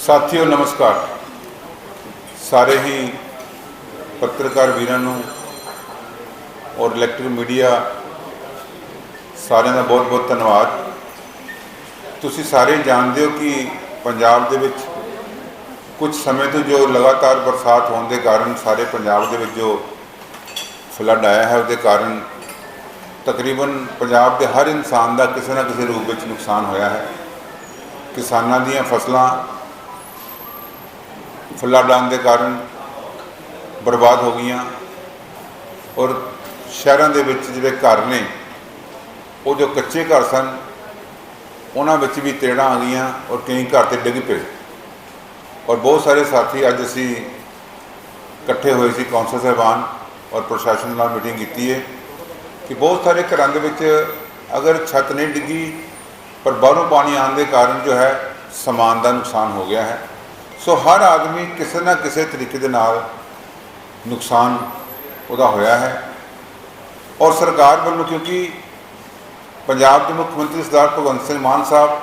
ਸਾਥੀਓ, ਨਮਸਕਾਰ। ਸਾਰੇ ਹੀ ਪੱਤਰਕਾਰ ਵੀਰਾਂ ਨੂੰ ਔਰ ਇਲੈਕਟ੍ਰਿਕ ਮੀਡੀਆ ਸਾਰਿਆਂ ਦਾ ਬਹੁਤ ਬਹੁਤ ਧੰਨਵਾਦ। ਤੁਸੀਂ ਸਾਰੇ ਜਾਣਦੇ ਹੋ ਕਿ ਪੰਜਾਬ ਦੇ ਵਿੱਚ ਕੁਝ ਸਮੇਂ ਤੋਂ ਜੋ ਲਗਾਤਾਰ ਬਰਸਾਤ ਹੋਣ ਦੇ ਕਾਰਨ ਸਾਰੇ ਪੰਜਾਬ ਦੇ ਵਿੱਚ ਜੋ ਫਲੱਡ ਆਇਆ ਹੈ, ਉਹਦੇ ਕਾਰਨ ਤਕਰੀਬਨ ਪੰਜਾਬ ਦੇ ਹਰ ਇਨਸਾਨ ਦਾ ਕਿਸੇ ਨਾ ਕਿਸੇ ਰੂਪ ਵਿੱਚ ਨੁਕਸਾਨ ਹੋਇਆ ਹੈ। ਕਿਸਾਨਾਂ ਦੀਆਂ ਫਸਲਾਂ ਫਲੱਡ ਆਉਣ ਦੇ ਕਾਰਨ ਬਰਬਾਦ ਹੋ ਗਈਆਂ ਔਰ ਸ਼ਹਿਰਾਂ ਦੇ ਵਿੱਚ ਜਿਹੜੇ ਘਰ ਨੇ, ਉਹ ਜੋ ਕੱਚੇ ਘਰ ਸਨ, ਉਹਨਾਂ ਵਿੱਚ ਵੀ ਤੇੜਾਂ ਆ ਗਈਆਂ ਔਰ ਕਈ ਘਰ ਤੇ ਡਿੱਗ ਪਏ। ਔਰ ਬਹੁਤ ਸਾਰੇ ਸਾਥੀ ਅੱਜ ਅਸੀਂ ਇਕੱਠੇ ਹੋਏ ਸੀ, ਕੌਂਸਲ ਸਾਹਿਬਾਨ ਔਰ ਪ੍ਰਸ਼ਾਸਨ ਨਾਲ ਮੀਟਿੰਗ ਕੀਤੀ ਹੈ ਕਿ ਬਹੁਤ ਸਾਰੇ ਘਰਾਂ ਦੇ ਵਿੱਚ ਅਗਰ ਛੱਤ ਨਹੀਂ ਡਿੱਗੀ, ਪਰ ਬਾਹਰੋਂ ਪਾਣੀ ਆਉਣ ਦੇ ਕਾਰਨ ਜੋ ਹੈ, ਸਮਾਨ ਦਾ ਨੁਕਸਾਨ ਹੋ ਗਿਆ ਹੈ। ਸੋ ਹਰ ਆਦਮੀ ਕਿਸੇ ਨਾ ਕਿਸੇ ਤਰੀਕੇ ਦੇ ਨਾਲ ਨੁਕਸਾਨ ਉਹਦਾ ਹੋਇਆ ਹੈ। ਔਰ ਸਰਕਾਰ ਵੱਲੋਂ ਕਿਉਂਕਿ ਪੰਜਾਬ ਦੇ ਮੁੱਖ ਮੰਤਰੀ ਸਰਦਾਰ ਭਗਵੰਤ ਸਿੰਘ ਮਾਨ ਸਾਹਿਬ,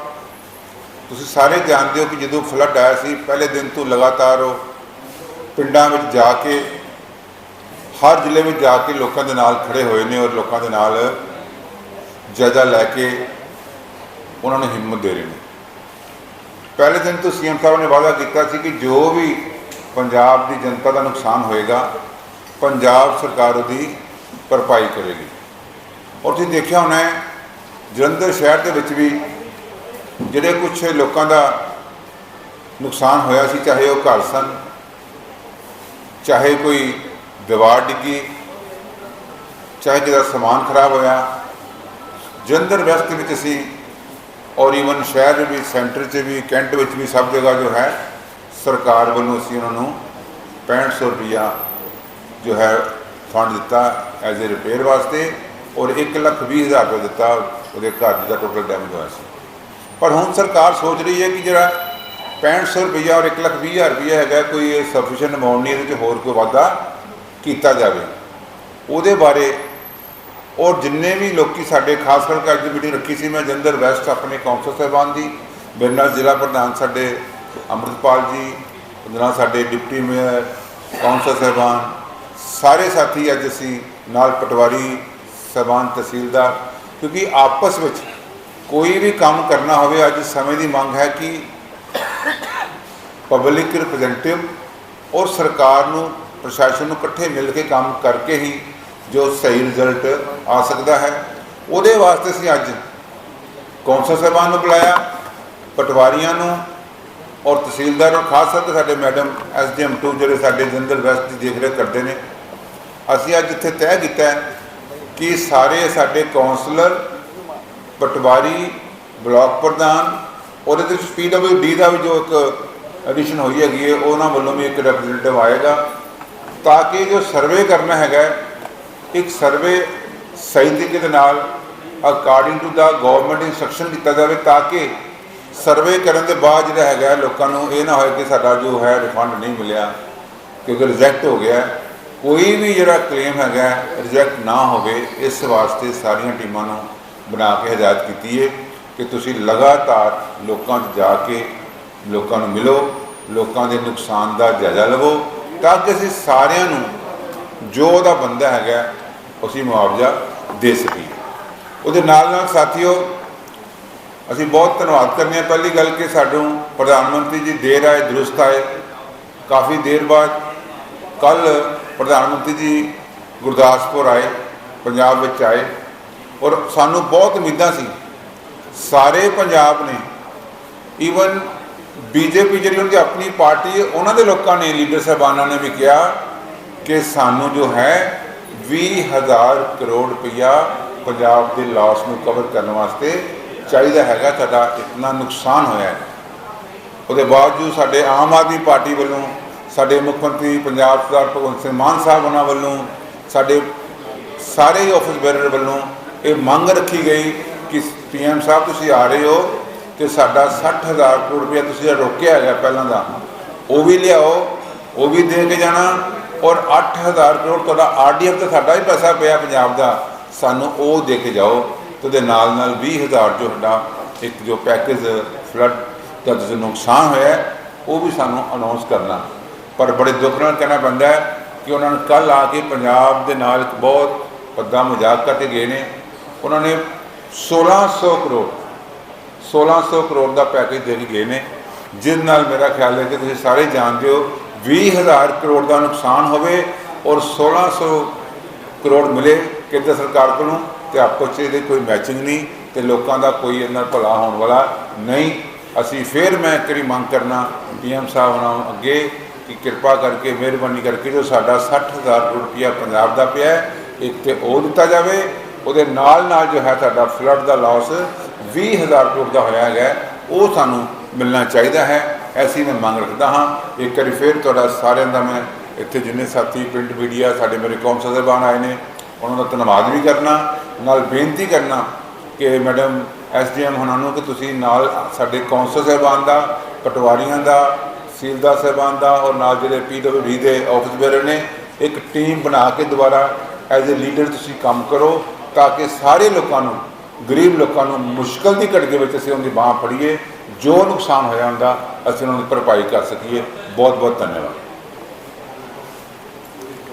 ਤੁਸੀਂ ਸਾਰੇ ਜਾਣਦੇ ਹੋ ਕਿ ਜਦੋਂ ਫਲੱਡ ਆਇਆ ਸੀ, ਪਹਿਲੇ ਦਿਨ ਤੋਂ ਲਗਾਤਾਰ ਉਹ ਪਿੰਡਾਂ ਵਿੱਚ ਜਾ ਕੇ, ਹਰ ਜ਼ਿਲ੍ਹੇ ਵਿੱਚ ਜਾ ਕੇ ਲੋਕਾਂ ਦੇ ਨਾਲ ਖੜੇ ਹੋਏ ਨੇ ਔਰ ਲੋਕਾਂ ਦੇ ਨਾਲ ਜਾਇਜ਼ਾ ਲੈ ਕੇ ਉਹਨਾਂ ਨੂੰ ਹਿੰਮਤ ਦੇ ਰਹੇ ਨੇ। ਪਹਿਲੇ ਦਿਨ ਤੋਂ ਸੀਐਮ ਸਾਹਿਬ ਨੇ ਵਾਅਦਾ ਕੀਤਾ ਸੀ ਕਿ ਜੋ ਵੀ ਪੰਜਾਬ ਦੀ ਜਨਤਾ ਦਾ ਨੁਕਸਾਨ ਹੋਏਗਾ, ਪੰਜਾਬ ਸਰਕਾਰ ਉਹਦੀ ਭਰਪਾਈ ਕਰੇਗੀ। ਔਰ ਤੁਸੀਂ ਦੇਖਿਆ ਹੋਣਾ ਹੈ, ਜਲੰਧਰ ਸ਼ਹਿਰ ਦੇ ਵਿੱਚ ਵੀ ਜਿਹੜੇ ਕੁਝ ਲੋਕਾਂ ਦਾ ਨੁਕਸਾਨ ਹੋਇਆ ਸੀ, ਚਾਹੇ ਉਹ ਘਰ ਸਨ, ਚਾਹੇ ਕੋਈ ਦੀਵਾਰ ਡਿੱਗੀ, ਚਾਹੇ ਜਿਹਦਾ ਸਮਾਨ ਖਰਾਬ ਹੋਇਆ, ਜਲੰਧਰ ਵੈਸਟ ਵਿੱਚ ਅਸੀਂ ਔਰ ਈਵਨ ਸ਼ਹਿਰ ਵੀ ਸੈਂਟਰ 'ਚ ਵੀ, ਕੈਂਟ ਵਿੱਚ ਵੀ ਸਭ ਜਗ੍ਹਾ ਜੋ ਹੈ, ਸਰਕਾਰ ਵੱਲੋਂ ਅਸੀਂ ਉਹਨਾਂ ਨੂੰ 6500 ਰੁਪਇਆ ਜੋ ਹੈ ਫੰਡ ਦਿੱਤਾ ਐਜ਼ ਅ ਰਿਪੇਅਰ ਵਾਸਤੇ ਔਰ 1 ਲੱਖ 20 ਹਜ਼ਾਰ ਰੁਪਏ ਦਿੱਤਾ ਉਹਦੇ ਘਰ ਦਾ ਟੋਟਲ ਡੈਮੇਜ ਹੋਇਆ ਸੀ। ਪਰ ਹੁਣ ਸਰਕਾਰ ਸੋਚ ਰਹੀ ਹੈ ਕਿ ਜਿਹੜਾ 6500 ਰੁਪਇਆ ਔਰ 1 ਲੱਖ 20 ਹਜ਼ਾਰ ਰੁਪਇਆ ਹੈਗਾ, ਕੋਈ ਇਹ ਸਫੀਸ਼ੀਐਂਟ ਅਮਾਉਂਟ ਨਹੀਂ ਇਹਦੇ 'ਚ ਹੋਰ ਕੋਈ ਵਾਧਾ ਕੀਤਾ ਜਾਵੇ। ਉਹਦੇ ਬਾਰੇ ਔਰ ਜਿੰਨੇ ਵੀ ਲੋਕੀ ਸਾਡੇ, ਖਾਸ ਕਰਕੇ ਅੱਜ ਦੀ ਮੀਟਿੰਗ ਰੱਖੀ ਸੀ, ਮੈਂ ਜੰਦਰ ਵੈਸਟ ਆਪਣੇ ਕੌਂਸਲ ਸਾਹਿਬਾਨ ਦੀ, ਮੇਰੇ ਜ਼ਿਲ੍ਹਾ ਪ੍ਰਧਾਨ ਸਾਡੇ ਅੰਮ੍ਰਿਤਪਾਲ ਜੀ ਨਾਲ ਸਾਡੇ ਡਿਪਟੀ ਮੇਅਰ, ਕੌਂਸਲ ਸਾਹਿਬਾਨ, ਸਾਰੇ ਸਾਥੀ ਅੱਜ ਅਸੀਂ ਨਾਲ ਪਟਵਾਰੀ ਸਾਹਿਬਾਨ, ਤਹਿਸੀਲਦਾਰ, ਕਿਉਂਕਿ ਆਪਸ ਵਿੱਚ ਕੋਈ ਵੀ ਕੰਮ ਕਰਨਾ ਹੋਵੇ, ਅੱਜ ਸਮੇਂ ਦੀ ਮੰਗ ਹੈ ਕਿ ਪਬਲਿਕ ਰਿਪਰੈਜ਼ੈਂਟੇਟਿਵ ਔਰ ਸਰਕਾਰ ਨੂੰ, ਪ੍ਰਸ਼ਾਸਨ ਨੂੰ ਇਕੱਠੇ ਮਿਲ ਕੇ ਕੰਮ ਕਰਕੇ ਹੀ ਜੋ ਸਹੀ ਰਿਜ਼ਲਟ ਆ ਸਕਦਾ ਹੈ। ਉਹਦੇ ਵਾਸਤੇ ਅਸੀਂ ਅੱਜ ਕੌਂਸਲ ਸਾਹਿਬਾਨ ਨੂੰ ਬੁਲਾਇਆ, ਪਟਵਾਰੀਆਂ ਨੂੰ ਔਰ ਤਹਿਸੀਲਦਾਰ ਨੂੰ, ਖਾਸ ਕਰਕੇ ਸਾਡੇ ਮੈਡਮ ਐਸਡੀਐਮ 2 ਜਿਹੜੇ ਸਾਡੇ ਜਨਰਲ ਵੈਸਟ ਦੀ ਦੇਖ ਰੇਖ ਕਰਦੇ ਨੇ। ਅਸੀਂ ਅੱਜ ਇੱਥੇ ਤੈਅ ਕੀਤਾ ਕਿ ਸਾਰੇ ਸਾਡੇ ਕਾਉਂਸਲਰ ਪਟਵਾਰੀ, ਬਲਾਕ ਪ੍ਰਧਾਨ, ਉਹਦੇ ਵਿੱਚ ਪੀਡਬਲਯੂਡੀ ਦਾ ਵੀ ਜੋ ਇੱਕ ਐਡੀਸ਼ਨ ਹੋਈ ਹੈਗੀ ਹੈ, ਉਹਨਾਂ ਵੱਲੋਂ ਵੀ ਇੱਕ ਰਿਪਰੈਜ਼ੈਂਟੇਟਿਵ ਆਏਗਾ। ਤਾਂ ਕਿ ਜੋ ਸਰਵੇ ਕਰਨਾ ਹੈਗਾ ਇੱਕ ਸਰਵੇ ਸਹੀ ਤਰੀਕੇ ਦੇ ਨਾਲ according to the government instruction ਕੀਤਾ ਜਾਵੇ ਤਾਂ ਕਿ ਸਰਵੇ ਕਰਨ ਦੇ ਬਾਅਦ ਜਿਹੜਾ ਹੈਗਾ ਲੋਕਾਂ ਨੂੰ ਇਹ ਨਾ ਹੋਏ ਕਿ ਸਾਡਾ ਜੋ ਹੈ ਰਿਫੰਡ ਨਹੀਂ ਮਿਲਿਆ, ਕਿਉਂਕਿ ਰਿਜੈਕਟ ਹੋ ਗਿਆ। ਕੋਈ ਵੀ ਜਿਹੜਾ ਕਲੇਮ ਹੈਗਾ ਰਿਜੈਕਟ ਨਾ ਹੋਵੇ, ਇਸ ਵਾਸਤੇ ਸਾਰੀਆਂ ਟੀਮਾਂ ਨੂੰ ਬਣਾ ਕੇ ਹਦਾਇਤ ਕੀਤੀ ਹੈ ਕਿ ਤੁਸੀਂ ਲਗਾਤਾਰ ਲੋਕਾਂ 'ਚ ਜਾ ਕੇ ਲੋਕਾਂ ਨੂੰ ਮਿਲੋ, ਲੋਕਾਂ ਦੇ ਨੁਕਸਾਨ ਦਾ ਜਾਇਜ਼ਾ ਲਵੋ, ਤਾਂ ਕਿ ਅਸੀਂ ਸਾਰਿਆਂ ਨੂੰ, ਜੋ ਉਹਦਾ ਬੰਦਾ ਹੈਗਾ ਅਸੀਂ ਮੁਆਵਜ਼ਾ ਦੇ ਸਕੀਏ। ਉਹਦੇ ਨਾਲ ਨਾਲ ਸਾਥੀਓ, ਅਸੀਂ ਬਹੁਤ ਧੰਨਵਾਦ ਕਰਨੇ ਆ ਪਹਿਲੀ ਗੱਲ ਕਿ ਸਾਨੂੰ ਪ੍ਰਧਾਨ ਮੰਤਰੀ ਜੀ ਦੇਰ ਆਏ, ਦਰੁਸਤ ਆਏ। ਕਾਫੀ ਦੇਰ ਬਾਅਦ ਕੱਲ ਪ੍ਰਧਾਨ ਮੰਤਰੀ ਜੀ ਗੁਰਦਾਸਪੁਰ ਆਏ, ਪੰਜਾਬ ਵਿੱਚ ਆਏ ਔਰ ਸਾਨੂੰ ਬਹੁਤ ਉਮੀਦਾਂ ਸੀ। ਸਾਰੇ ਪੰਜਾਬ ਨੇ ਈਵਨ ਬੀਜੇਪੀ ਜਿਹੜੀ ਉਹਨਾਂ ਦੀ ਆਪਣੀ ਪਾਰਟੀ ਹੈ, ਉਹਨਾਂ ਦੇ ਲੋਕਾਂ ਨੇ, ਲੀਡਰ ਸਾਹਿਬਾਨਾਂ ਨੇ ਵੀ ਕਿਹਾ ਕਿ ਸਾਨੂੰ ਜੋ ਹੈ 20000 ਕਰੋੜ ਰੁਪਇਆ ਪੰਜਾਬ ਦੇ ਲਾਸ ਨੂੰ ਕਵਰ ਕਰਨ ਵਾਸਤੇ ਚਾਹੀਦਾ ਹੈਗਾ ਸਾਡਾ ਇਤਨਾ ਨੁਕਸਾਨ ਹੋਇਆ ਹੈ। ਉਹਦੇ ਬਾਵਜੂਦ ਸਾਡੇ ਆਮ ਆਦਮੀ ਪਾਰਟੀ ਵੱਲੋਂ, ਸਾਡੇ ਮੁੱਖ ਮੰਤਰੀ ਪੰਜਾਬ ਸਰਦਾਰ ਭਗਵੰਤ ਸਿੰਘ ਮਾਨ ਸਾਹਿਬ ਉਹਨਾਂ ਵੱਲੋਂ, ਸਾਡੇ ਸਾਰੇ ਹੀ ਆਫਿਸ ਬੇਰਰ ਵੱਲੋਂ ਇਹ ਮੰਗ ਰੱਖੀ ਗਈ ਕਿ ਪੀਐਮ ਸਾਹਿਬ ਤੁਸੀਂ ਆ ਰਹੇ ਹੋ ਤੇ ਸਾਡਾ 60000 ਕਰੋੜ ਰੁਪਇਆ ਤੁਸੀਂ ਜਿਹੜਾ ਰੋਕਿਆ ਹੈਗਾ ਪਹਿਲਾਂ ਦਾ, ਉਹ ਵੀ ਲਿਆਓ, ਉਹ ਵੀ ਦੇ ਕੇ ਜਾਣਾ ਔਰ 8000 ਕਰੋੜ ਤੁਹਾਡਾ ਆਰਡੀਐਫ ਤੇ ਸਾਡਾ ਹੀ ਪੈਸਾ ਪਿਆ ਪੰਜਾਬ ਦਾ, ਸਾਨੂੰ ਉਹ ਦੇ ਕੇ ਜਾਓ ਤੇ ਉਹਦੇ ਨਾਲ ਨਾਲ 20000 ਜੋ ਸਾਡਾ ਇੱਕ ਜੋ ਪੈਕੇਜ ਫਲੱਡ ਦਾ ਜੋ ਨੁਕਸਾਨ ਹੋਇਆ, ਉਹ ਵੀ ਸਾਨੂੰ ਅਨਾਉਂਸ ਕਰਨਾ। ਪਰ ਬੜੇ ਦੁੱਖ ਨਾਲ ਕਹਿਣਾ ਪੈਂਦਾ ਹੈ ਕਿ ਉਹਨਾਂ ਨੇ ਕੱਲ ਆ ਕੇ ਪੰਜਾਬ ਦੇ ਨਾਲ ਇੱਕ ਬਹੁਤ ਵੱਡਾ ਮਜ਼ਾਕ ਕਰਕੇ ਗਏ ਨੇ। ਉਹਨਾਂ ਨੇ 1600 ਕਰੋੜ 1600 ਕਰੋੜ ਦਾ ਪੈਕੇਜ ਦੇ ਕੇ ਗਏ ਨੇ। ਜਿਸ ਨਾਲ ਮੇਰਾ ਖਿਆਲ ਹੈ ਕਿ ਤੁਸੀਂ ਸਾਰੇ ਜਾਣਦੇ ਹੋ 20000 ਕਰੋੜ ਦਾ ਨੁਕਸਾਨ ਹੋਵੇ ਔਰ 1600 ਕਰੋੜ ਮਿਲੇ ਕੇਂਦਰ ਸਰਕਾਰ ਕੋਲੋਂ ਤੇ ਆਪਸ 'ਚ ਇਹਦੇ ਕੋਈ ਮੈਚਿੰਗ ਨਹੀਂ ਤੇ ਲੋਕਾਂ ਦਾ ਕੋਈ ਇਹਨਾਂ ਭਲਾ ਹੋਣ ਵਾਲਾ ਨਹੀਂ। ਅਸੀਂ ਫੇਰ ਮੈਂ ਇੱਕ ਮੰਗ ਕਰਨਾ ਪੀਐਮ ਸਾਹਿਬ ਨਾਲ ਅੱਗੇ ਕਿ ਕਿਰਪਾ ਕਰਕੇ ਮਿਹਰਬਾਨੀ ਕਰਕੇ ਜੋ ਸਾਡਾ 60000 ਕਰੋੜ ਰੁਪਇਆ ਪੰਜਾਬ ਦਾ ਪਿਆ ਹੈ, ਇੱਕ ਤੇ ਉਹ ਦਿੱਤਾ ਜਾਵੇ ਉਹਦੇ ਨਾਲ ਨਾਲ ਜੋ ਹੈ ਸਾਡਾ ਫਲੱਡ ਦਾ ਲਾਸ 20000 ਕਰੋੜ ਦਾ ਹੋਇਆ ਹੈਗਾ ਉਹ ਸਾਨੂੰ ਮਿਲਣਾ ਚਾਹੀਦਾ ਹੈ। ਐਸੀ ਮੈਂ ਮੰਗ ਰੱਖਦਾ ਹਾਂ, ਇੱਕ ਵਾਰੀ ਫੇਰ ਤੁਹਾਡਾ ਸਾਰਿਆਂ ਦਾ ਮੈਂ ਇੱਥੇ ਜਿੰਨੇ ਸਾਥੀ ਪ੍ਰਿੰਟ ਮੀਡੀਆ ਸਾਡੇ ਮੇਰੇ ਕੌਂਸਲ ਸਾਹਿਬਾਨ ਆਏ ਨੇ, ਉਹਨਾਂ ਦਾ ਧੰਨਵਾਦ ਵੀ ਕਰਨਾ, ਨਾਲ ਬੇਨਤੀ ਕਰਨਾ ਕਿ ਮੈਡਮ ਐਸਡੀਐਮ ਉਹਨਾਂ ਨੂੰ ਕਿ ਤੁਸੀਂ ਨਾਲ ਸਾਡੇ ਕੌਂਸਲ ਸਾਹਿਬਾਨ ਦਾ, ਪਟਵਾਰੀਆਂ ਦਾ, ਸੀਲਦਾਰ ਸਾਹਿਬਾਨ ਦਾ ਔਰ ਨਾਲ ਜਿਹੜੇ ਪੀਡਬਲਯੂ ਦੇ ਆਫਿਸ ਬੇਰੇ ਨੇ, ਇੱਕ ਟੀਮ ਬਣਾ ਕੇ ਦੁਬਾਰਾ ਐਜ਼ ਅ ਲੀਡਰ ਤੁਸੀਂ ਕੰਮ ਕਰੋ, ਤਾਂ ਕਿ ਸਾਰੇ ਲੋਕਾਂ ਨੂੰ ਗਰੀਬ ਲੋਕਾਂ ਨੂੰ ਮੁਸ਼ਕਲ ਦੀ ਘੜੀ ਦੇ ਵਿੱਚ ਅਸੀਂ ਉਹਦੀ ਬਾਹ ਫੜੀਏ, ਜੋ ਨੁਕਸਾਨ ਹੋਇਆ ਹੁੰਦਾ, ਅਸੀਂ ਉਹਨਾਂ ਦੀ ਭਰਪਾਈ ਕਰ ਸਕੀਏ। ਬਹੁਤ ਬਹੁਤ ਧੰਨਵਾਦ।